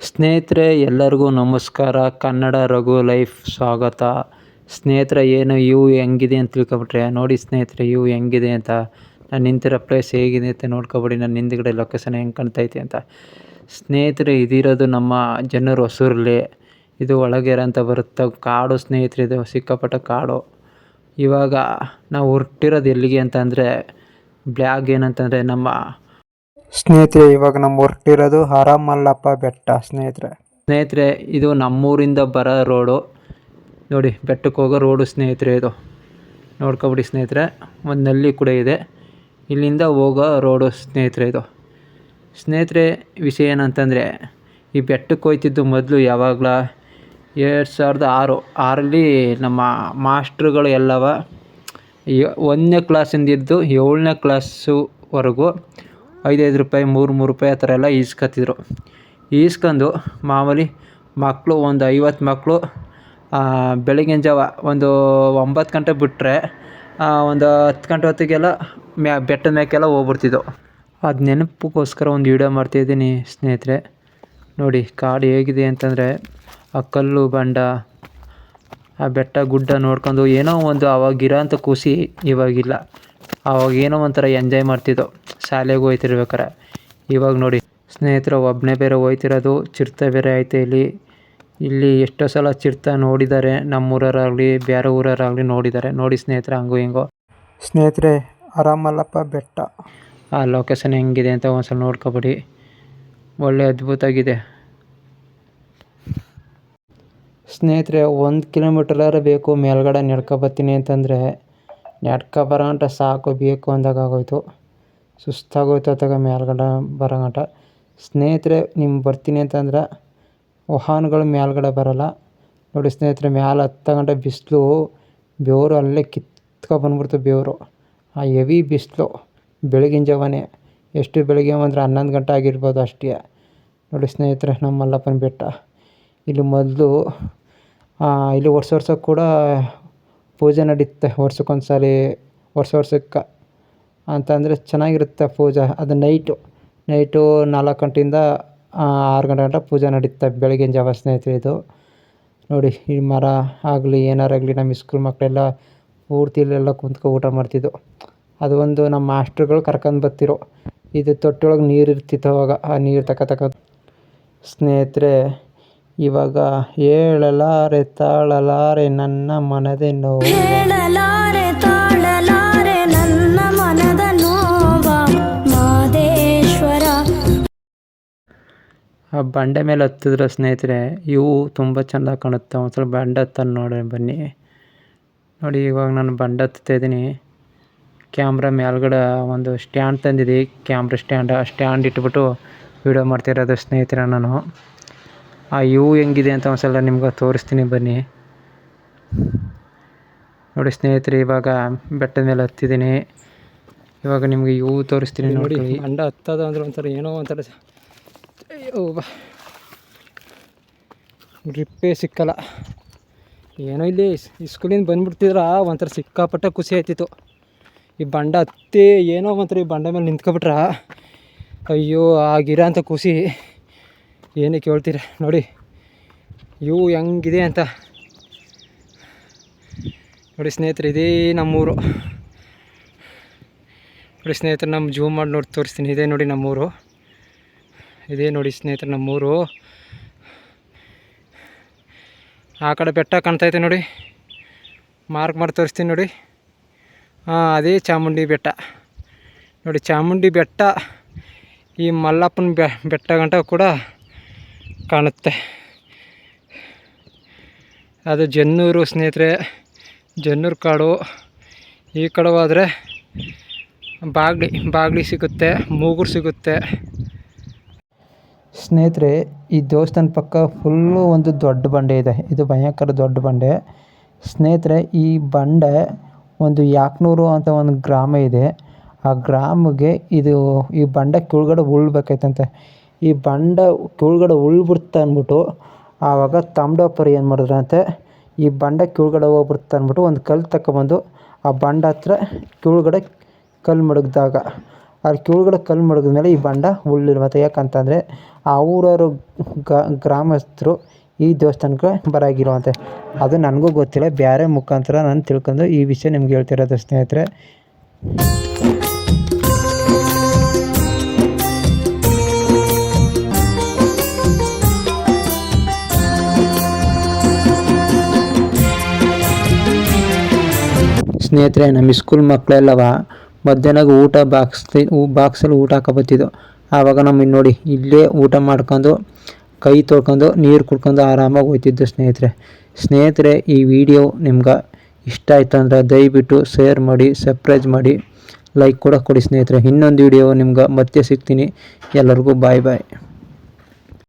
ಸ್ನೇಹಿತರೆ, ಎಲ್ಲರಿಗೂ ನಮಸ್ಕಾರ. ಕನ್ನಡ ರಘು ಲೈಫ್ ಸ್ವಾಗತ. ಸ್ನೇಹಿತರೆ, ಏನು ಇವು ಹೆಂಗಿದೆ ಅಂತ ತಿಳ್ಕೊಬಿಟ್ರೆ, ನೋಡಿ ಸ್ನೇಹಿತರೆ ಇವು ಹೆಂಗಿದೆ ಅಂತ. ನಾನು ನಿಂತಿರೋ ಪ್ಲೇಸ್ ಹೇಗಿದೆ ಅಂತ ನೋಡ್ಕೊಬಿಡಿ. ನಾನು ಹಿಂದ್ಗಡೆ ಲೊಕೇಶನ್ ಹೆಂಗೆ ಕಾಣ್ತೈತೆ ಅಂತ. ಸ್ನೇಹಿತರೆ, ಇದಿರೋದು ನಮ್ಮ ಜನರು ಹೊಸೂರಲ್ಲಿ. ಇದು ಒಳಗೆರೆ ಅಂತ ಬರುತ್ತೆ? ಕಾಡು ಸ್ನೇಹಿತರೆ, ಇದು ಸಿಕ್ಕಾಪಟ್ಟೆ ಕಾಡು. ಇವಾಗ ನಾವು ಹೊರಟಿರೋದು ಎಲ್ಲಿಗೆ ಅಂತಂದರೆ ಬ್ಲ್ಯಾಗ್ ಏನಂತಂದರೆ, ನಮ್ಮ ಸ್ನೇಹಿತರೆ, ಇವಾಗ ನಮ್ಮ ಹೊರಟಿರೋದು ಹರಮಲ್ಲಪ್ಪ ಬೆಟ್ಟ, ಸ್ನೇಹಿತರೆ. ಸ್ನೇಹಿತರೆ, ಇದು ನಮ್ಮೂರಿಂದ ಬರೋ ರೋಡು. ನೋಡಿ, ಬೆಟ್ಟಕ್ಕೆ ಹೋಗೋ ರೋಡು ಸ್ನೇಹಿತರೆ ಇದು. ನೋಡ್ಕೊಬಿಡಿ ಸ್ನೇಹಿತರೆ, ಒಂದು ನಲ್ಲಿ ಕೂಡ ಇದೆ. ಇಲ್ಲಿಂದ ಹೋಗೋ ರೋಡು ಸ್ನೇಹಿತರೆ ಇದು. ಸ್ನೇಹಿತರೆ, ವಿಷಯ ಏನಂತಂದರೆ, ಈ ಬೆಟ್ಟಕ್ಕೆ ಹೋಯ್ತಿದ್ದು ಮೊದಲು ಯಾವಾಗಲ? ಎರಡು ಸಾವಿರದ ಆರು. ಆರಲ್ಲಿ ನಮ್ಮ ಮಾಸ್ಟ್ರುಗಳು ಎಲ್ಲವ ಒಂದನೇ ಕ್ಲಾಸಿಂದ ಇದ್ದು ಏಳನೇ ಕ್ಲಾಸುವರೆಗೂ ಐದೈದು ರೂಪಾಯಿ, ಮೂರು ಮೂರು ರೂಪಾಯಿ ಆ ಥರ ಎಲ್ಲ ಈಸ್ಕೊತಿದ್ರು ಈಸ್ಕೊಂಡು ಮಾಮೂಲಿ ಮಕ್ಕಳು ಒಂದು ಐವತ್ತು ಮಕ್ಕಳು ಬೆಳಗಿನ ಜಾವ ಒಂದು ಒಂಬತ್ತು ಗಂಟೆ ಬಿಟ್ಟರೆ ಒಂದು ಹತ್ತು ಗಂಟೆ ಹೊತ್ತಿಗೆಲ್ಲ ಮ್ಯಾ, ಬೆಟ್ಟದ ಮ್ಯಾಕೆಲ್ಲ ಹೋಗ್ಬಿಡ್ತಿದ್ದೋ ಅದು ನೆನಪಿಗೋಸ್ಕರ ಒಂದು ವೀಡಿಯೋ ಮಾಡ್ತಾಯಿದ್ದೀನಿ ಸ್ನೇಹಿತರೆ. ನೋಡಿ, ಕಾಡು ಹೇಗಿದೆ ಅಂತಂದರೆ, ಆ ಕಲ್ಲು ಬಂಡ, ಆ ಬೆಟ್ಟ ಗುಡ್ಡ ನೋಡ್ಕೊಂಡು ಏನೋ ಒಂದು ಅವಾಗಿರೋ ಅಂತ ಖುಷಿ ಇವಾಗಿಲ್ಲ. ಆವಾಗ ಏನೋ ಒಂಥರ ಎಂಜಾಯ್ ಮಾಡ್ತಿದ್ದೋ. ಶಾಲೆಗೆ ಹೋಗ್ತಿರ್ಬೇಕಾರೆ ಇವಾಗ ನೋಡಿ ಸ್ನೇಹಿತರು ಒಬ್ಬನೇ ಬೇರೆ ಹೋಯ್ತಿರೋದು ಚಿರತೆ ಬೇರೆ ಐತೆ ಇಲ್ಲಿ. ಇಲ್ಲಿ ಎಷ್ಟೋ ಸಲ ಚಿರತೆ ನೋಡಿದ್ದಾರೆ ನಮ್ಮೂರವರಾಗಲಿ ಬೇರೆ ಊರವರಾಗಲಿ ನೋಡಿದ್ದಾರೆ. ನೋಡಿ ಸ್ನೇಹಿತರೆ ಹಂಗೋ ಹಿಂಗೋ. ಸ್ನೇಹಿತರೆ ಆರಾಮಲ್ಲಪ್ಪ ಬೆಟ್ಟ. ಆ ಲೊಕೇಶನ್ ಹೆಂಗಿದೆ ಅಂತ ಒಂದ್ಸಲ ನೋಡ್ಕೊಬಿಡಿ. ಒಳ್ಳೆ ಅದ್ಭುತಾಗಿದೆ ಸ್ನೇಹಿತರೆ ಒಂದು ಕಿಲೋಮೀಟರ್ ಬೇಕು ಮೇಲ್ಗಡೆ ನಡ್ಕೊ ಬರ್ತೀನಿ ಅಂತಂದರೆ ನಡ್ಕೊ ಬರೋಗಂಟ ಸಾಕು, ಬೇಕು ಅಂದಾಗ ಆಗೋಯ್ತು ಸುಸ್ತಾಗೋಯ್ತು ಅತ್ತಾಗ ಮೇಲ್ಗಡೆ ಬರೋಗಂಟ. ಸ್ನೇಹಿತರೆ ನಿಮ್ಮ ಬರ್ತೀನಿ ಅಂತಂದ್ರೆ ವಾಹನಗಳು ಮೇಲ್ಗಡೆ ಬರೋಲ್ಲ. ನೋಡಿ ಸ್ನೇಹಿತರೆ, ಮ್ಯಾಲೆ ಗಂಟ ಬಿಸಿಲು, ಬೆವರು ಅಲ್ಲೇ ಕಿತ್ಕೊ ಬಂದ್ಬಿಡ್ತು ಬೆವರು. ಆ ಹೆವಿ ಬಿಸಿಲು, ಬೆಳಗಿನ ಜಾವನೇ. ಎಷ್ಟು ಬೆಳಗ್ಗೆ ಅಂದರೆ ಹನ್ನೊಂದು ಗಂಟೆ ಆಗಿರ್ಬೋದು ಅಷ್ಟೇ. ನೋಡಿ ಸ್ನೇಹಿತರೆ ನಮ್ಮ ಮಲ್ಲಪ್ಪನ ಬೆಟ್ಟ. ಇಲ್ಲಿ ಮೊದಲು ಇಲ್ಲಿ ವರ್ಷ ವರ್ಷ ಕೂಡ ಪೂಜೆ ನಡೀತೆ ವರ್ಷಕ್ಕೊಂದು ವರ್ಷ ವರ್ಷಕ್ಕೆ ಅಂತಂದರೆ ಚೆನ್ನಾಗಿರುತ್ತೆ ಪೂಜೆ. ಅದು ನೈಟು ನೈಟು ನಾಲ್ಕು ಗಂಟೆಯಿಂದ ಆರು ಗಂಟೆ ಗಂಟ ಪೂಜೆ ನಡೀತೆ ಬೆಳಗಿನ ಜಾವ ಸ್ನೇಹಿತರಿದು ನೋಡಿ, ಈ ಮರ ಆಗಲಿ ಏನಾರಾಗಲಿ ನಮ್ಮ ಸ್ಕೂಲ್ ಮಕ್ಕಳೆಲ್ಲ ಪೂರ್ತಿ ಇಲ್ಲೆಲ್ಲ ಕುಂತ್ಕೊ ಊಟ ಮಾಡ್ತಿದ್ದೋ ಅದು ಒಂದು ನಮ್ಮ ಮಾಸ್ಟ್ರುಗಳು ಕರ್ಕೊಂಡು ಬರ್ತಿರೋ ಇದು ತೊಟ್ಟೊಳಗೆ ನೀರು ಇರ್ತಿತ್ತು ಅವಾಗ. ಆ ನೀರು ತಕ ತಕ ಸ್ನೇಹಿತರೆ ಇವಾಗ ಹೇಳಲಾರೆ ತಾಳಲಾರೆ ನನ್ನ ಮನದೆ ನೋವು. ಹೇಳಲಾರೆ ತಾಳಲಾರೆ ನನ್ನ ಮನದ ನೋವ. ಮಾದೇಶ್ವರ. ಆ ಬಂಡೆ ಮೇಲೆ ಹತ್ತಿದ್ರೆ ಸ್ನೇಹಿತರೆ ಇವು ತುಂಬ ಚೆಂದ ಕಾಣುತ್ತೆ. ಒಂದ್ಸಲ ಬಂಡೆ ಹತ್ತನ್ನು ನೋಡಿ ಬನ್ನಿ. ನೋಡಿ ಇವಾಗ ನಾನು ಬಂಡೆ ಹತ್ತುತ್ತಾ ಇದ್ದೀನಿ. ಕ್ಯಾಮ್ರಾ ಮೇಲ್ಗಡೆ ಒಂದು ಸ್ಟ್ಯಾಂಡ್ ತಂದಿದ್ದೆ ಕ್ಯಾಮ್ರಾ ಸ್ಟ್ಯಾಂಡ್ ಆ ಸ್ಟ್ಯಾಂಡ್ ಇಟ್ಬಿಟ್ಟು ವೀಡಿಯೋ ಮಾಡ್ತಿರೋದು ಸ್ನೇಹಿತರೆ ನಾನು. ಆ ಇವು ಹೆಂಗಿದೆ ಅಂತ ಒಂದ್ಸಲ ನಿಮ್ಗೆ ತೋರಿಸ್ತೀನಿ ಬನ್ನಿ. ನೋಡಿ ಸ್ನೇಹಿತರೆ ಇವಾಗ ಬೆಟ್ಟದ ಮೇಲೆ ಹತ್ತಿದ್ದೀನಿ. ಇವಾಗ ನಿಮಗೆ ಇವು ತೋರಿಸ್ತೀನಿ ನೋಡಿ ಅಂಡ ಹತ್ತದ ಅಂದ್ರೆ ಒಂಥರ ಏನೋ ಒಂಥರ. ಗ್ರಿಪ್ಪೇ ಸಿಕ್ಕಲ್ಲ. ಏನೋ ಇಲ್ಲಿ ಇಸ್ಕೂಲಿಂದ ಸ್ಕೂಲಿಂದ ಬಂದ್ಬಿಡ್ತಿದ್ರ ಒಂಥರ ಸಿಕ್ಕಾಪಟ್ಟೆ ಖುಷಿ ಆಯ್ತಿತ್ತು. ಈ ಬಂಡ ಹತ್ತಿ ಏನೋ ಒಂಥರ ಈ ಬಂಡ ಮೇಲೆ ನಿಂತ್ಕೊಬಿಟ್ರ. ಅಯ್ಯೋ ಆಗಿರೋ ಅಂತ ಖುಷಿ. ಏನೇ ಕೇಳ್ತೀರಿ ನೋಡಿ ಇವು ಹೆಂಗಿದೆ ಅಂತ. ನೋಡಿ ಸ್ನೇಹಿತರೆ, ಇದೇ ನಮ್ಮೂರು. ನೋಡಿ ಸ್ನೇಹಿತರೆ, ನಮ್ಮ ಜೂಮ್ ಮಾಡಿ ನೋಡಿ ತೋರಿಸ್ತೀನಿ. ಇದೇ ನೋಡಿ ನಮ್ಮೂರು. ಇದೇ ನೋಡಿ ಸ್ನೇಹಿತರೆ, ನಮ್ಮೂರು. ಆ ಕಡೆ ಬೆಟ್ಟ ಕಾಣ್ತೈತೆ ನೋಡಿ. ಮಾರ್ಕ್ ಮಾಡಿ ತೋರಿಸ್ತೀನಿ ನೋಡಿ. ಹಾಂ, ಅದೇ ಚಾಮುಂಡಿ ಬೆಟ್ಟ. ನೋಡಿ, ಚಾಮುಂಡಿ ಬೆಟ್ಟ, ಈ ಮಲ್ಲಪ್ಪನ ಬೆಟ್ಟ ಗಂಟ ಕೂಡ ಕಾಣುತ್ತೆ. ಅದು ಜನ್ನೂರು ಸ್ನೇಹಿತರೆ, ಜನ್ನೂರು ಕಾಡು. ಈ ಕಡೆ ಹೋದರೆ ಬಾಗ್ಲಿ ಬಾಗ್ಲಿ ಸಿಗುತ್ತೆ, ಮೂಗುರು ಸಿಗುತ್ತೆ. ಸ್ನೇಹಿತರೆ, ಈ ದೇವಸ್ಥಾನ ಪಕ್ಕ ಫುಲ್ಲು ಒಂದು ದೊಡ್ಡ ಬಂಡೆ ಇದೆ. ಇದು ಭಯಂಕರ ದೊಡ್ಡ ಬಂಡೆ. ಸ್ನೇಹಿತರೆ, ಈ ಬಂಡೆ ಒಂದು ಯಾಕ್ನೂರು ಅಂತ ಒಂದು ಗ್ರಾಮ ಇದೆ. ಆ ಗ್ರಾಮಗೆ ಇದು ಈ ಬಂಡೆ ಕೆಳಗಡೆ ಉಳ್ಬೇಕಾಯ್ತಂತೆ. ಈ ಬಂಡೆ ಕೆಳಗಡೆ ಉಳ್ಬಿಡ್ತು ಅಂದ್ಬಿಟ್ಟು ಆವಾಗ ತಾಮ್ಡಪ್ಪರು ಏನು ಮಾಡಿದ್ರಂತೆ, ಈ ಬಂಡೆ ಕೆಳಗಡೆ ಹೋಗ್ಬಿಡ್ತು ಅಂದ್ಬಿಟ್ಟು ಒಂದು ಕಲ್ಲು ತಗೊಬಂದು ಆ ಬಂಡೆ ಹತ್ರ ಕೆಳಗಡೆ ಕಲ್ಲು ಮಡಗಿದಾಗ ಅಲ್ಲಿ ಕೆಳಗಡೆ ಕಲ್ಲು ಮಡಗಿದ್ಮೇಲೆ ಈ ಬಂಡ ಉಳ್ಳಿಲ್ವಂತೆ ಯಾಕಂತಂದರೆ ಆ ಊರವರು ಗ್ರಾಮಸ್ಥರು ಈ ದೇವಸ್ಥಾನಕ್ಕೆ ಬರಾಗಿರುವಂತೆ. ಅದು ನನಗೂ ಗೊತ್ತಿಲ್ಲ ಬೇರೆ ಮುಖಾಂತರ ನಾನು ತಿಳ್ಕೊಂಡು ಈ ವಿಷಯ ನಿಮ್ಗೆ ಹೇಳ್ತಿರೋದು ಸ್ನೇಹಿತರೆ. ಸ್ನೇಹಿತರೆ, ನಮ್ಮ ಸ್ಕೂಲ್ ಮಕ್ಕಳೆಲ್ಲವ ಮಧ್ಯಾಹ್ನ ಊಟ ಬಾಕ್ಸ್ ಬಾಕ್ಸಲ್ಲಿ ಊಟ ಹಾಕೋಬತ್ತಿದ್ದು ಆವಾಗ ನಮ್ಮ ನೋಡಿ, ಇಲ್ಲೇ ಊಟ ಮಾಡ್ಕೊಂಡು, ಕೈ ತೊಳ್ಕೊಂಡು, ನೀರು ಕುಡ್ಕೊಂಡು ಆರಾಮಾಗಿ ಹೋಗ್ತಿದ್ದು ಸ್ನೇಹಿತರೆ. ಸ್ನೇಹಿತರೆ, ಈ ವಿಡಿಯೋ ನಿಮ್ಗೆ ಇಷ್ಟ ಆಯ್ತು ಅಂದರೆ ದಯವಿಟ್ಟು ಶೇರ್ ಮಾಡಿ ಸಬ್ಸ್ಕ್ರೈಬ್ ಮಾಡಿ ಲೈಕ್ ಕೂಡ ಕೊಡಿ ಸ್ನೇಹಿತರೆ. ಇನ್ನೊಂದು ವಿಡಿಯೋ ನಿಮ್ಗೆ ಮತ್ತೆ ಸಿಗ್ತೀನಿ. ಎಲ್ಲರಿಗೂ ಬಾಯ್ ಬಾಯ್